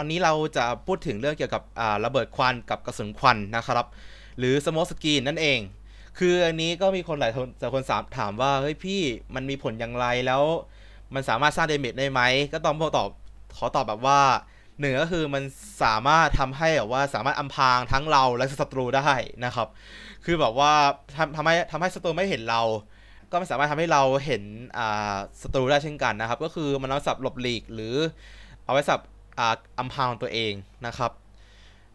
วันนี้เราจะพูดถึงเรื่องเกี่ยวกับระเบิดควันกับกระสุนควันนะครับ หรือสโมสกีนนั่นเอง คืออันนี้ก็มีคนหลายคนจะคนสามถามว่าเฮ้ยพี่มันมีผลอย่างไรแล้วมันสามารถสร้างเดเมจได้ไหม ก็ต้องตอบขอตอบแบบว่าหนึ่งก็คือมันสามารถทำให้แบบว่าสามารถอำพรางทั้งเราและศัตรูได้นะครับ คือแบบว่าทำทำให้ทำให้ศัตรูไม่เห็นเรา ก็ไม่สามารถทำให้เราเห็นศัตรูได้เช่นกันนะครับ ก็คือมันเอาสับหลบหลีกหรือเอาไว้สับ อัมพางตัวเองนะครับ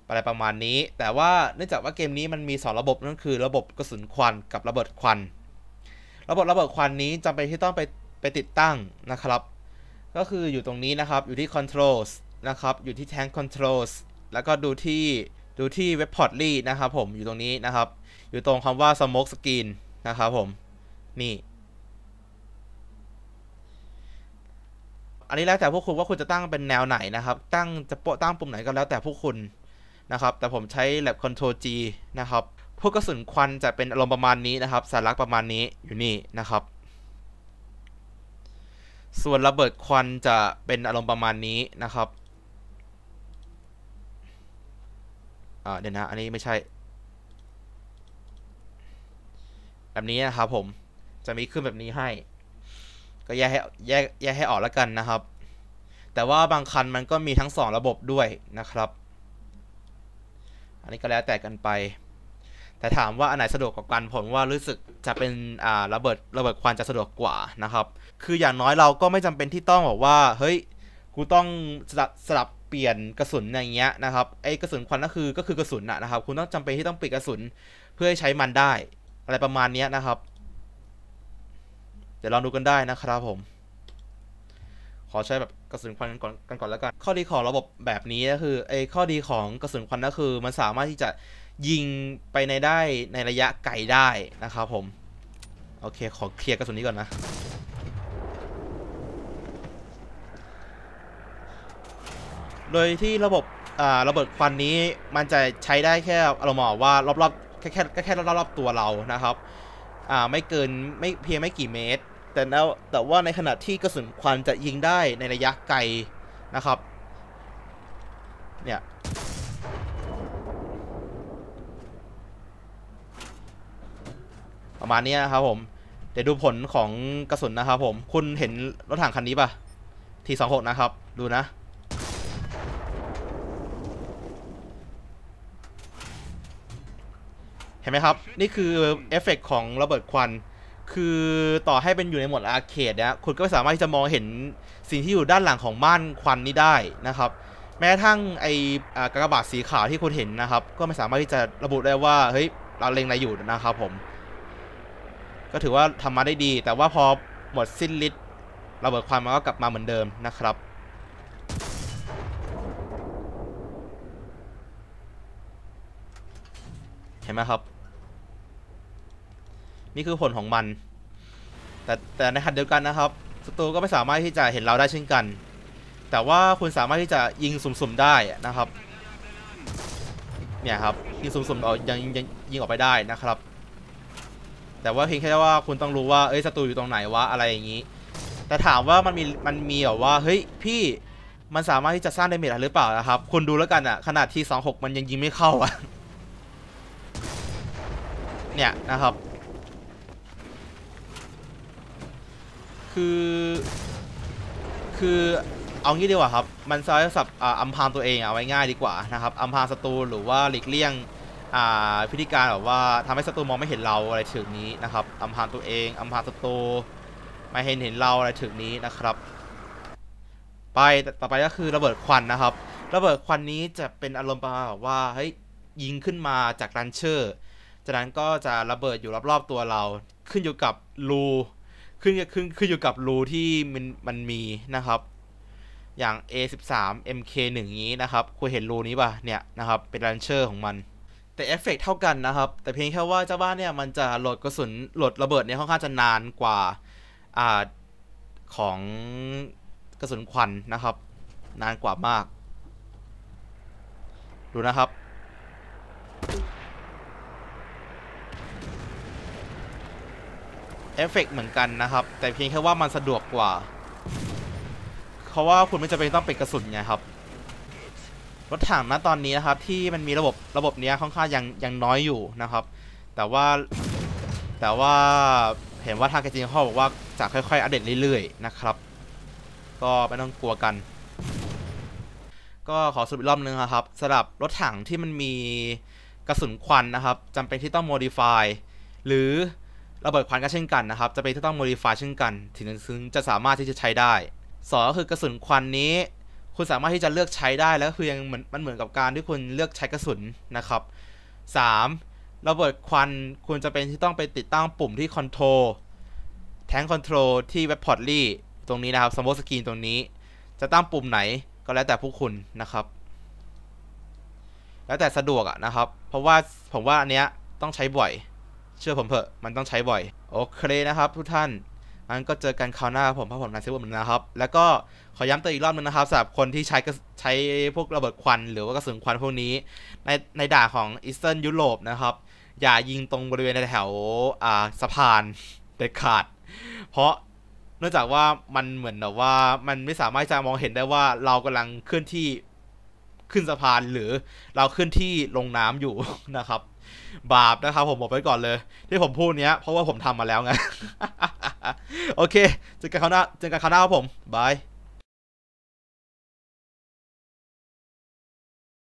อะไรประมาณนี้ แต่ว่าเนื่องจากว่าเกมนี้มันมี 2 ระบบนั่นคือ ระบบกระสุนควันกับระเบิดควัน ระบบระเบิดควันนี้จำเป็นที่ต้องไปไปติดตั้งนะครับ ก็คืออยู่ตรงนี้นะครับอยู่ที่ controls นะครับอยู่ที่ tank controls แล้วก็ดูที่ดูที่ web portly นะครับผมอยู่ตรงนี้นะครับ อยู่ตรงคำว่า smoke screen นะครับผมนี่ อันนี้แล้วแต่พวกคุณว่าคุณจะตั้งเป็นแนวไหนนะครับ ตั้งจะโปะตั้งปุ่มไหนก็แล้วแต่พวกคุณนะครับ แต่ผมใช้ lab control G นะครับพวกกระสุนควันจะเป็นอารมณ์ประมาณนี้นะครับสารักประมาณนี้อยู่นี่นะครับ ส่วนระเบิดควันจะเป็นอารมณ์ประมาณนี้นะครับเดี๋ยวนะ อันนี้ไม่ใช่ แบบนี้นะครับผม จะมีขึ้นแบบนี้ให้ ก็แยกให้แยกแยกให้ออกแล้วกันนะครับ แต่ว่าบางคันมันก็มีทั้ง 2 ระบบด้วยนะครับ อันนี้ก็แล้วแต่กันไป แต่ถามว่าอันไหนสะดวกกว่ากันผมว่ารู้สึกจะเป็นอ่าระเบิดระเบิดควันจะสะดวกกว่านะครับ คืออย่างน้อยเราก็ไม่จำเป็นที่ต้องบอกว่าเฮ้ยกูต้องสลับสลับเปลี่ยนกระสุนอย่างเงี้ยนะครับไอ้กระสุนควันก็คือก็คือกระสุนนะครับ คุณต้องจำเป็นที่ต้องเปลี่ยนกระสุนเพื่อให้ใช้มันได้ อะไรประมาณนี้นะครับ ดี๋ยวลองดูกันได้นะครับผม ขอใช้แบบกระสุนควันกันก่อนกันก่อนแล้วกัน ข้อดีของระบบแบบนี้ก็คือไอ้ข้อดีของกระสุนควันก็คือ มันสามารถที่จะยิงไปในได้ในระยะไกลได้นะครับผม โอเค ขอเคลียร์กระสุนนี้ก่อนนะโดยที่ระบบระเบิดควันนี้มันจะใช้ได้แค่เราบอกว่ารอบๆแค่แค่แค่รอบๆตัวเรานะครับไม่เกินไม่เพียงไม่กี่เมตร แต่แล้วแต่ว่าในขณะที่กระสุนควันจะยิงได้ในระยะไกลนะครับ เนี่ย ประมาณนี้นะครับผม เดี๋ยวดูผลของกระสุนนะครับผม คุณเห็นรถถังคันนี้ปะทีสองหกนะครับ ดูนะ เห็นไหมครับ นี่คือเอฟเฟกของระเบิดควัน คือต่อให้เป็นอยู่ในหมดอาร์เคดนะคุณก็ไม่สามารถที่จะมองเห็นสิ่งที่อยู่ด้านหลังของม่านควันนี้ได้นะครับ แม้ทั้งไอกระบาดสีขาวที่คุณเห็นนะครับ ก็ไม่สามารถที่จะระบุได้ว่าเฮ้ยเราเล็งอะไรอยู่นะครับผม ก็ถือว่าทำมาได้ดี แต่ว่าพอหมดสิ้นฤทธิ์ระเบิดควันมันก็กลับมาเหมือนเดิมนะครับเห็นไหมครับ นี่คือผลของมัน แต่แต่ในขณะเดียวกันนะครับศัตรูก็ไม่สามารถที่จะเห็นเราได้เช่นกัน แต่ว่าคุณสามารถที่จะยิงสุ่มๆได้นะครับ เนี่ยครับยิงสุ่มๆออกยังยังยิงออกไปได้นะครับ แต่ว่าเพียงแค่ว่าคุณต้องรู้ว่าเอ้ยศัตรูอยู่ตรงไหนวะอะไรอย่างนี้ แต่ถามว่ามันมีมันมีแบบว่าเฮ้ยพี่มันสามารถที่จะสร้างดเมจหรือเปล่านะครับ คุณดูแล้วกันอะขนาดที่ 26 มันยังยิงไม่เข้าอะเนี่ยนะครับ คือคือเอางี้ดีกว่าครับ มันใช้สับอัมพางตัวเองเอาไว้ง่ายดีกว่านะครับอัมพางศัตรูหรือว่าหลีกเลี่ยงพิธีการแบบว่าทำให้ศัตรูมองไม่เห็นเราอะไรถึงนี้นะครับอัมพางตัวเองอัมพางศัตรูไม่เห็นเห็นเราอะไรถึงนี้นะครับ ไปต่อไปก็คือระเบิดควันนะครับระเบิดควันนี้จะเป็นอารมณ์ประมาณว่าเฮ้ยยิงขึ้นมาจากรันเชอร์จากนั้นก็จะระเบิดอยู่รอบๆตัวเรา ขึ้นอยู่กับรู ขึ้นขึ้นขึ้นอยู่กับรูที่มันมันมีนะครับ อย่าง A13 MK1 นี้นะครับคุณเห็นรูนี้ป่ะเนี่ยนะครับเป็นลันเชอร์ของมัน แต่เอฟเฟกเท่ากันนะครับ แต่เพียงแค่ว่าเจ้าบ้านเนี่ยมันจะโหลดกระสุนโหลดระเบิดเนี่ยค่อนข้างจะนานกว่าอ่าของกระสุนควันนะครับ นานกว่ามาก ดูนะครับ เอฟเฟกเหมือนกันนะครับ แต่เพียงแค่ว่ามันสะดวกกว่า เพราะว่าคุณไม่จำเป็นต้องเป็นกระสุนไงครับ รถถังณตอนนี้นะครับ ที่มันมีระบบระบบเนี้ยค่อนข้างยังยังน้อยอยู่นะครับ แต่ว่าแต่ว่าเห็นว่าทางการจีนเขาบอกว่าจะค่อยๆอัปเดตเรื่อยๆนะครับ ก็ไม่ต้องกลัวกัน ก็ขอสรุปอีกรอบนึงนะครับสำหรับรถถังที่มันมีกระสุนควันนะครับจำเป็นที่ต้อง modify หรือ ระเบิดควันก็เช่นกันนะครับจะเป็นที่ต้อง modify เช่นกัน ถึงจะสามารถที่จะใช้ได้สองก็คือกระสุนควันนี้ คุณสามารถที่จะเลือกใช้ได้แล้วก็คือยังเหมือนมันเหมือนกับการที่คุณเลือกใช้กระสุนนะครับ 3. ระเบิดควันคุณจะเป็นที่ต้องไปติดตั้งปุ่มที่ Control แทง Control ที่เว็บพอร์ตลี่ตรงนี้นะครับสมมติสกรีนตรงนี้ จะตั้งปุ่มไหนก็แล้วแต่พวกคุณนะครับ แล้วแต่สะดวกอะนะครับ เพราะว่าผมว่าอันเนี้ยต้องใช้บ่อย เชื่อผมเถอะมันต้องใช้บ่อย โอเคนะครับ ทุกท่านงั้นก็เจอกันคราวหน้าผมพระผมนายเซฟผมนะครับ แล้วก็ขอย้ำเตือนอีกรอบนึงนะครับสำหรับคนที่ใช้ใช้พวกระเบิดควัน หรือว่ากระสุนควันพวกนี้ ในในด่าของอีสเทิร์นยุโรปนะครับ อย่ายิงตรงบริเวณแถวอ่าสะพานเด็ดขาด เพราะเนื่องจากว่ามันเหมือนแบบว่ามันไม่สามารถจะมองเห็นได้ว่าเรากำลังเคลื่อนที่ ขึ้นสะพานหรือเราขึ้นที่ลงน้ำอยู่นะครับ บาปนะครับผมบอกไว้ก่อนเลย ที่ผมพูดเนี้ยเพราะว่าผมทำมาแล้วไงโอเคเจอกันคราวหน้าเจอกันคราวหน้าครับผมบาย